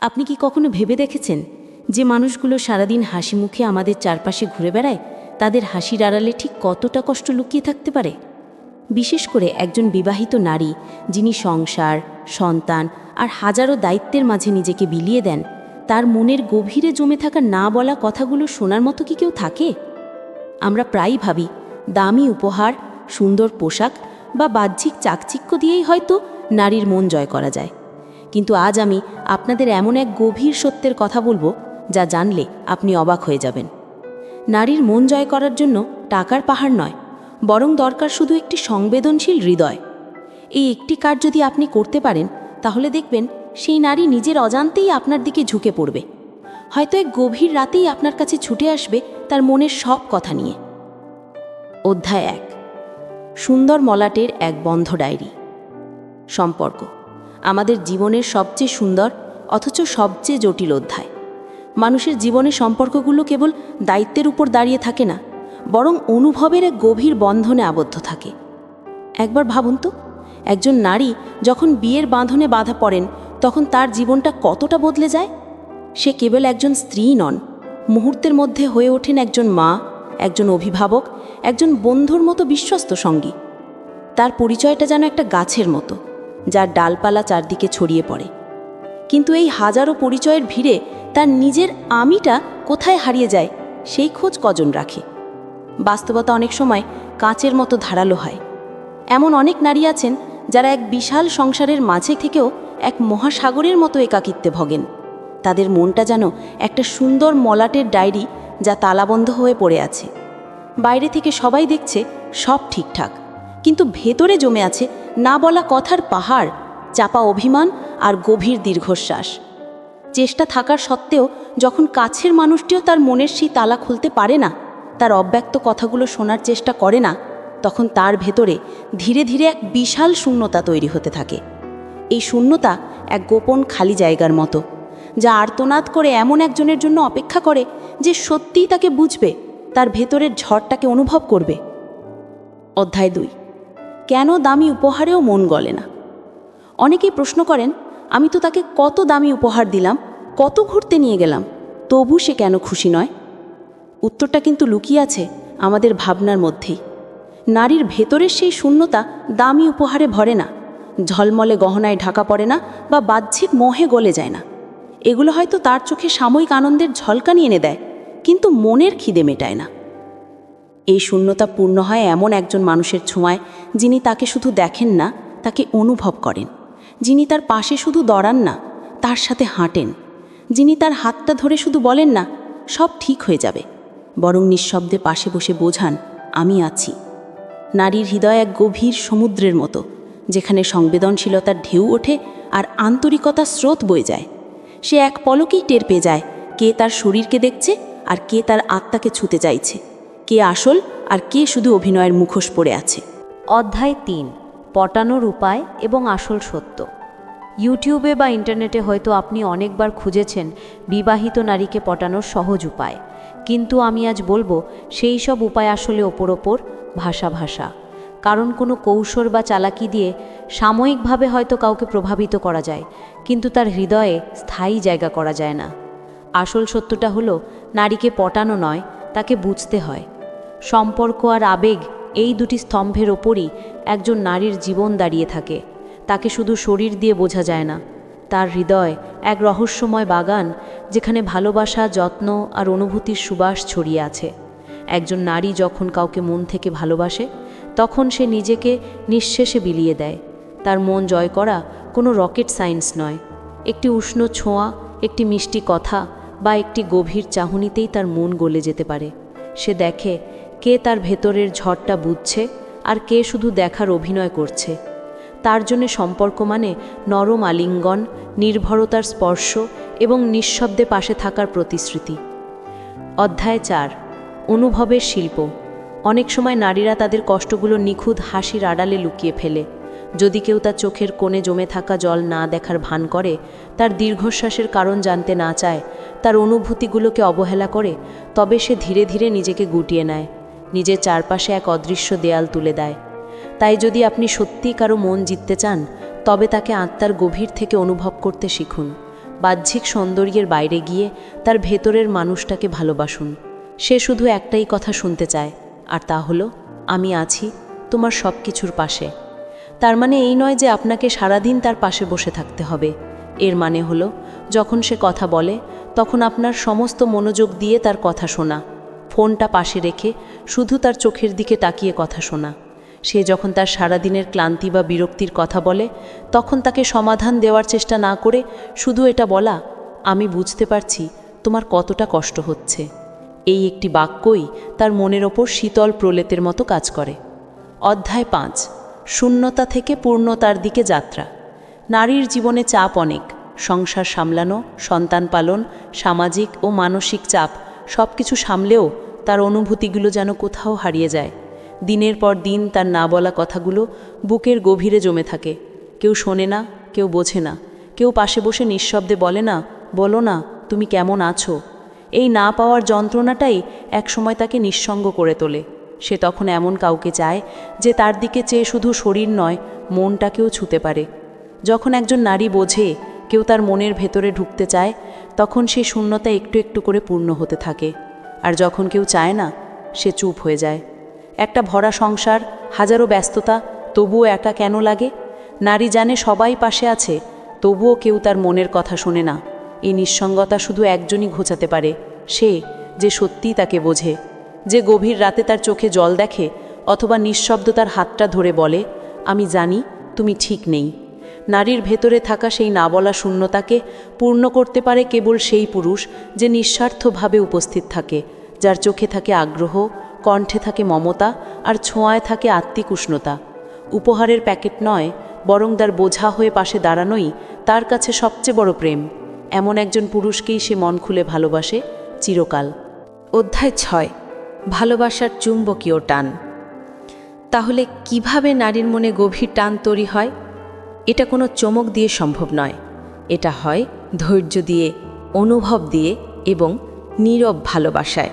আপনি কি কখনো ভেবে দেখেছেন যে মানুষগুলো সারাদিন হাসি মুখে আমাদের চারপাশে ঘুরে বেড়ায়? তাদের হাসির আড়ালে ঠিক কতটা কষ্ট লুকিয়ে থাকতে পারে? বিশেষ করে একজন বিবাহিত নারী যিনি সংসার, সন্তান আর হাজারো দায়িত্বের মাঝে নিজেকে বিলিয়ে দেন, তার মনের গভীরে জমে থাকা না বলা কথাগুলো শোনার মতো কি কেউ থাকে? আমরা প্রায়ই ভাবি, দামি উপহার, সুন্দর পোশাক বা বাহ্যিক চাকচিক্য দিয়েই হয়তো নারীর মন জয় করা যায়। কিন্তু আজ আমি আপনাদের এমন এক গভীর সত্যের কথা বলব, যা জানলে আপনি অবাক হয়ে যাবেন। নারীর মন জয় করার জন্য টাকার পাহাড় নয়, বরং দরকার শুধু একটি সংবেদনশীল হৃদয়। এই একটি কাজ যদি আপনি করতে পারেন, তাহলে দেখবেন সেই নারী নিজের অজান্তেই আপনার দিকে ঝুঁকে পড়বে। হয়তো এক গভীর রাতেই আপনার কাছে ছুটে আসবে তার মনের সব কথা নিয়ে। অধ্যায় এক, সুন্দর মলাটের এক বন্ধ ডায়েরি। সম্পর্ক। আমাদের জীবনের সবচেয়ে সুন্দর, অথচ সবচেয়ে জটিল অধ্যায়। মানুষের জীবনে সম্পর্কগুলো কেবল দায়িত্বের উপর দাঁড়িয়ে থাকে না, বরং অনুভবের এক গভীর বন্ধনে আবদ্ধ থাকে। একবার ভাবুন তো, একজন নারী যখন বিয়ের বাঁধনে বাধা পড়েন, তখন তার জীবনটা কতটা বদলে যায়? সে কেবল একজন স্ত্রী নন, মুহূর্তের মধ্যে হয়ে ওঠেন একজন মা, একজন অভিভাবক, একজন বন্ধুর মতো বিশ্বস্ত সঙ্গী। তার পরিচয়টা যেন একটা গাছের মতো। যার ডালপালা চারদিকে ছড়িয়ে পড়ে। কিন্তু এই হাজারো পরিচয়ের ভিড়ে তার নিজের আমিটা কোথায় হারিয়ে যায়, সেই খোঁজ কজন রাখে? বাস্তবতা অনেক সময় কাঁচের মতো ধারালো হয়। এমন অনেক নারী আছেন যারা এক বিশাল সংসারের মাঝে থেকেও এক মহাসাগরের মতো একাকিত্বে ভগেন। তাদের মনটা যেন একটা সুন্দর মলাটের ডায়েরি যা তালাবন্ধ হয়ে পড়ে আছে। বাইরে থেকে সবাই দেখছে সব ঠিকঠাক, কিন্তু ভেতরে জমে আছে না বলা কথার পাহাড়, চাপা অভিমান আর গভীর দীর্ঘশ্বাস। চেষ্টা থাকার সত্ত্বেও যখন কাছের মানুষটিও তার মনের সেই তালা খুলতে পারে না, তার অব্যক্ত কথাগুলো শোনার চেষ্টা করে না, তখন তার ভেতরে ধীরে ধীরে এক বিশাল শূন্যতা তৈরি হতে থাকে। এই শূন্যতা এক গোপন খালি জায়গার মতো, যা আর্তনাদ করে এমন একজনের জন্য অপেক্ষা করে যে সত্যিই তাকে বুঝবে, তার ভেতরের ঝড়টাকে অনুভব করবে। অধ্যায় দুই। কেন দামি উপহারেও মন গলে না? অনেকেই প্রশ্ন করেন, আমি তো তাকে কত দামি উপহার দিলাম, কত ঘুরতে নিয়ে গেলাম, তবু সে কেন খুশি নয়? উত্তরটা কিন্তু লুকিয়ে আছে আমাদের ভাবনার মধ্যেই। নারীর ভেতরের সেই শূন্যতা দামি উপহারে ভরে না, ঝলমলে গহনায় ঢাকা পড়ে না বা বাহ্যিক মোহে গলে যায় না। এগুলো হয়তো তার চোখে সাময়িক আনন্দের ঝলকানি এনে দেয়, কিন্তু মনের খিদে মেটায় না। এই শূন্যতা পূর্ণ হয় এমন একজন মানুষের ছোঁয়ায় যিনি তাকে শুধু দেখেন না, তাকে অনুভব করেন। যিনি তার পাশে শুধু দড়ান না, তার সাথে হাঁটেন। যিনি তার হাতটা ধরে শুধু বলেন না, সব ঠিক হয়ে যাবে। বরং নিঃশব্দে পাশে বসে বোঝান, আমি আছি। নারীর হৃদয় এক গভীর সমুদ্রের মতো, যেখানে সংবেদনশীলতার ঢেউ ওঠে আর আন্তরিকতা স্রোত বয়ে যায়। সে এক পলকেই টের পেয়ে যায়, কে তার শরীরকে দেখছে আর কে তার আত্মাকে ছুতে চাইছে। কে আসল আর কে শুধু অভিনয়ের মুখোশ পড়ে আছে। অধ্যায় তিন, পটানোর উপায় এবং আসল সত্য। ইউটিউবে বা ইন্টারনেটে হয়তো আপনি অনেকবার খুঁজেছেন বিবাহিত নারীকে পটানোর সহজ উপায়। কিন্তু আমি আজ বলব, সেই সব উপায় আসলে ওপর ওপর, ভাষা ভাষা। কারণ কোনো কৌশল বা চালাকি দিয়ে সাময়িকভাবে হয়তো কাউকে প্রভাবিত করা যায়, কিন্তু তার হৃদয়ে স্থায়ী জায়গা করা যায় না। আসল সত্যটা হলো, নারীকে পটানো নয়, তাকে বুঝতে হয়। সম্পর্ক আর আবেগ এই দুটি স্তম্ভের ওপরই একজন নারীর জীবন দাঁড়িয়ে থাকে। তাকে শুধু শরীর দিয়ে বোঝা যায় না। তার হৃদয় এক রহস্যময় বাগান যেখানে ভালোবাসা, যত্ন আর অনুভূতির সুবাস ছড়িয়ে আছে। একজন নারী যখন কাউকে মন থেকে ভালোবাসে, তখন সে নিজেকে নিঃশেষে বিলিয়ে দেয়। তার মন জয় করা কোনো রকেট সায়েন্স নয়। একটি উষ্ণ ছোঁয়া, একটি মিষ্টি কথা বা একটি গভীর চাহনিতেই তার মন গলে যেতে পারে। সে দেখে কে তার ভেতরের ঝড়টা বুঝছে আর কে শুধু দেখার অভিনয় করছে। তার জন্য সম্পর্ক মানে নরম আলিঙ্গন, নির্ভরতার স্পর্শ এবং নিঃশব্দে পাশে থাকার প্রতিশ্রুতি। অধ্যায় চার, অনুভবের শিল্প। অনেক সময় নারীরা তাদের কষ্টগুলো নিখুঁত হাসির আড়ালে লুকিয়ে ফেলে। যদি কেউ তার চোখের কোণে জমে থাকা জল না দেখার ভান করে, তার দীর্ঘশ্বাসের কারণ জানতে না চায়, তার অনুভূতিগুলোকে অবহেলা করে, তবে সে ধীরে ধীরে নিজেকে গুটিয়ে নেয়। নিজের চারপাশে এক অদৃশ্য দেয়াল তুলে দেয়। তাই যদি আপনি সত্যিই কারও মন জিততে চান, তবে তাকে আত্মার গভীর থেকে অনুভব করতে শিখুন। বাহ্যিক সৌন্দর্যের বাইরে গিয়ে তার ভেতরের মানুষটাকে ভালোবাসুন। সে শুধু একটাই কথা শুনতে চায়, আর তা হলো, আমি আছি তোমার সব কিছুর পাশে। তার মানে এই নয় যে আপনাকে সারাদিন তার পাশে বসে থাকতে হবে। এর মানে হলো, যখন সে কথা বলে, তখন আপনার সমস্ত মনোযোগ দিয়ে তার কথা শোনা। ফোনটা পাশে রেখে শুধু তার চোখের দিকে তাকিয়ে কথা শোনা। সে যখন তার সারাদিনের ক্লান্তি বা বিরক্তির কথা বলে, তখন তাকে সমাধান দেওয়ার চেষ্টা না করে শুধু এটা বলা, আমি বুঝতে পারছি তোমার কতটা কষ্ট হচ্ছে। এই একটি বাক্যই তার মনের ওপর শীতল প্রলেতের মতো কাজ করে। অধ্যায় পাঁচ, শূন্যতা থেকে পূর্ণতার দিকে যাত্রা। নারীর জীবনে চাপ অনেক। সংসার সামলানো, সন্তান পালন, সামাজিক ও মানসিক চাপ সব কিছু সামলেও তার অনুভূতিগুলো যেন কোথাও হারিয়ে যায়। দিনের পর দিন তার না বলা কথাগুলো বুকের গভীরে জমে থাকে। কেউ শোনে না, কেউ বোঝে না। কেউ পাশে বসে নিঃশব্দে বলে না, বলো না, তুমি কেমন আছো? এই না পাওয়ার যন্ত্রণাটাই একসময় তাকে নিঃসঙ্গ করে তোলে। সে তখন এমন কাউকে চায় যে তার দিকে চেয়ে শুধু শরীর নয়, মনটাকেও ছুতে পারে। যখন একজন নারী বোঝে কেউ তার মনের ভেতরে ঢুকতে চায়, তখন সে শূন্যতা একটু একটু করে পূর্ণ হতে থাকে। আর যখন কেউ চায় না, সে চুপ হয়ে যায়। একটা ভরা সংসার, হাজারো ব্যস্ততা, তবুও একা কেন লাগে? নারী জানে সবাই পাশে আছে, তবুও কেউ তার মনের কথা শোনে না। এই নিঃসঙ্গতা শুধু একজনই ঘোচাতে পারে, সে যে সত্যিই তাকে বোঝে। যে গভীর রাতে তার চোখে জল দেখে অথবা নিঃশব্দ তার হাতটা ধরে বলে, আমি জানি তুমি ঠিক নেই। নারীর ভেতরে থাকা সেই না বলা শূন্যতাকে পূর্ণ করতে পারে কেবল সেই পুরুষ যে নিঃস্বার্থভাবে উপস্থিত থাকে, যার চোখে থাকে আগ্রহ, কণ্ঠে থাকে মমতা আর ছোঁয়ায় থাকে আত্মিক উষ্ণতা। উপহারের প্যাকেট নয়, বরং তার বোঝা হয়ে পাশে দাঁড়ানোই তার কাছে সবচেয়ে বড় প্রেম। এমন একজন পুরুষকেই সে মন খুলে ভালোবাসে চিরকাল। অধ্যায় ছয়, ভালোবাসার চুম্বকীয় টান। তাহলে কীভাবে নারীর মনে গভীর টান তৈরি হয়? এটা কোনো চমক দিয়ে সম্ভব নয়। এটা হয় ধৈর্য দিয়ে, অনুভব দিয়ে এবং নীরব ভালোবাসায়।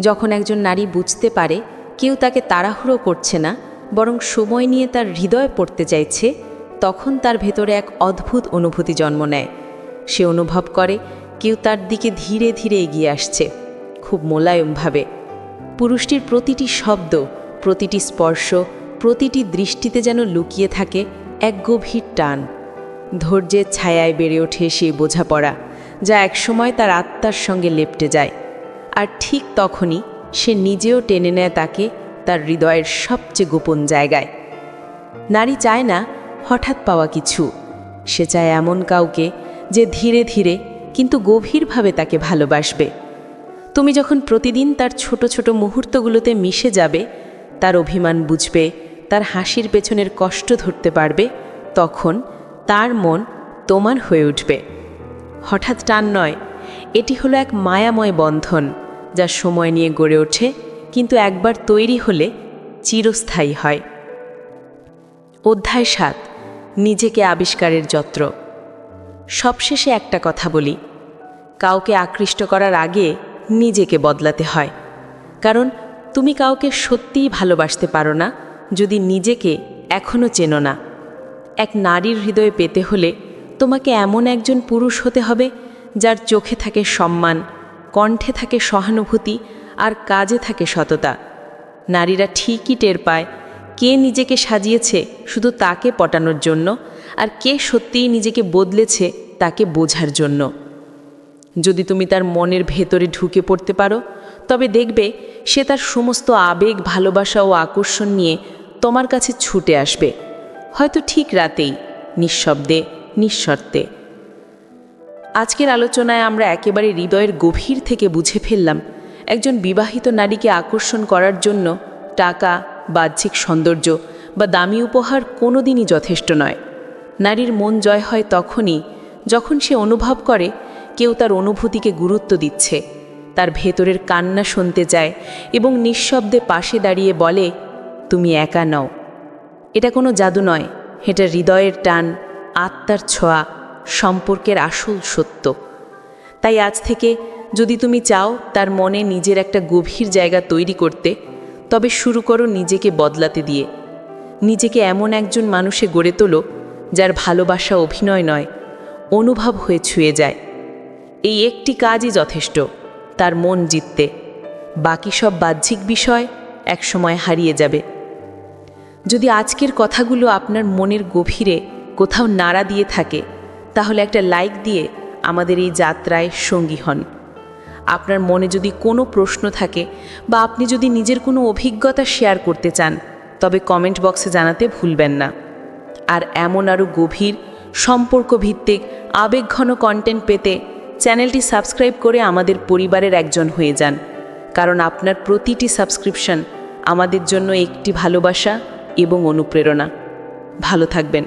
যখন একজন নারী বুঝতে পারে কেউ তাকে তাড়াহুড়ো করছে না, বরং সময় নিয়ে তার হৃদয় পড়তে চাইছে, তখন তার ভেতরে এক অদ্ভুত অনুভূতি জন্ম নেয়। সে অনুভব করে কেউ তার দিকে ধীরে ধীরে এগিয়ে আসছে, খুব মোলায়মভাবে। পুরুষটির প্রতিটি শব্দ, প্রতিটি স্পর্শ, প্রতিটি দৃষ্টিতে যেন লুকিয়ে থাকে এক গভীর টান। ধৈর্যের ছায়ায় বেড়ে ওঠে সেই বোঝাপড়া, যা একসময় তার আত্মার সঙ্গে লেপটে যায়। আর ঠিক তখনই সে নিজেও টেনে নেয় তাকে তার হৃদয়ের সবচেয়ে গোপন জায়গায়। নারী চায় না হঠাৎ পাওয়া কিছু। সে চায় এমন কাউকে যে ধীরে ধীরে, কিন্তু গভীরভাবে তাকে ভালোবাসবে। তুমি যখন প্রতিদিন তার ছোট ছোট মুহূর্তগুলোতে মিশে যাবে, তার অভিমান বুঝবে তার হাসির পেছনের কষ্ট ধরতে পারবে, তখন তার মন তোমার হয়ে উঠবে। হঠাৎ টান নয়, এটি হলো এক মায়াময় বন্ধন, যা সময় নিয়ে গড়ে ওঠে, কিন্তু একবার তৈরি হলে চিরস্থায়ী হয়। অধ্যায় সাত, নিজেকে আবিষ্কারের যত্র। সবশেষে একটা কথা বলি, কাউকে আকৃষ্ট করার আগে নিজেকে বদলাতে হয়, কারণ তুমি কাউকে সত্যিই ভালোবাসতে পারো না যদি নিজেকে এখনও চেনো না। এক নারীর হৃদয়ে পেতে হলে তোমাকে এমন একজন পুরুষ হতে হবে, যার চোখে থাকে সম্মান, কণ্ঠে থাকে সহানুভূতি আর কাজে থাকে সততা। নারীরা ঠিকই টের পায়, কে নিজেকে সাজিয়েছে শুধু তাকে পটানোর জন্য আর কে সত্যিই নিজেকে বদলেছে তাকে বোঝার জন্য। যদি তুমি তার মনের ভেতরে ঢুকে পড়তে পারো, তবে দেখবে সে তার সমস্ত আবেগ, ভালোবাসা ও আকর্ষণ নিয়ে তোমার কাছে ছুটে আসবে। হয়তো ঠিক রাতেই, নিঃশব্দে, নিঃশর্তে। আজকের আলোচনায় আমরা একেবারে হৃদয়ের গভীর থেকে বুঝে ফেললাম, একজন বিবাহিত নারীকে আকর্ষণ করার জন্য টাকা, বাহ্যিক সৌন্দর্য বা দামি উপহার কোনোদিনই যথেষ্ট নয়। নারীর মন জয় হয় তখনই যখন সে অনুভব করে কেউ তার অনুভূতিকে গুরুত্ব দিচ্ছে, তার ভেতরের কান্না শুনতে চায় এবং নিঃশব্দে পাশে দাঁড়িয়ে বলে তুমি একা নও। এটা কোনো জাদু নয়, এটা হৃদয়ের টান, আত্মার ছোঁয়া, সম্পর্কের আসল সত্য। তাই আজ থেকে যদি তুমি চাও তার মনে নিজের একটা গভীর জায়গা তৈরি করতে, তবে শুরু করো নিজেকে বদলাতে দিয়ে। নিজেকে এমন একজন মানুষে গড়ে তোলো, যার ভালোবাসা অভিনয় নয়, অনুভব হয়ে ছুঁয়ে যায়। এই একটি কাজই যথেষ্ট, তার মন জিততে। বাকি সব বাহ্যিক বিষয় একসময় হারিয়ে যাবে। যদি আজকের কথাগুলো আপনার মনের গভীরে কোথাও নাড়া দিয়ে থাকে, তাহলে একটা লাইক দিয়ে আমাদের এই যাত্রায় সঙ্গী হন। আপনার মনে যদি কোনো প্রশ্ন থাকে বা আপনি যদি নিজের কোনো অভিজ্ঞতা শেয়ার করতে চান, তবে কমেন্ট বক্সে জানাতে ভুলবেন না। আর এমন আরও গভীর সম্পর্ক ভিত্তিক আবেগঘন কন্টেন্ট পেতে চ্যানেলটি সাবস্ক্রাইব করে আমাদের পরিবারের একজন হয়ে যান। কারণ আপনার প্রতিটি সাবস্ক্রিপশন আমাদের জন্য একটি ভালোবাসা এবং অনুপ্রেরণা। ভালো থাকবেন।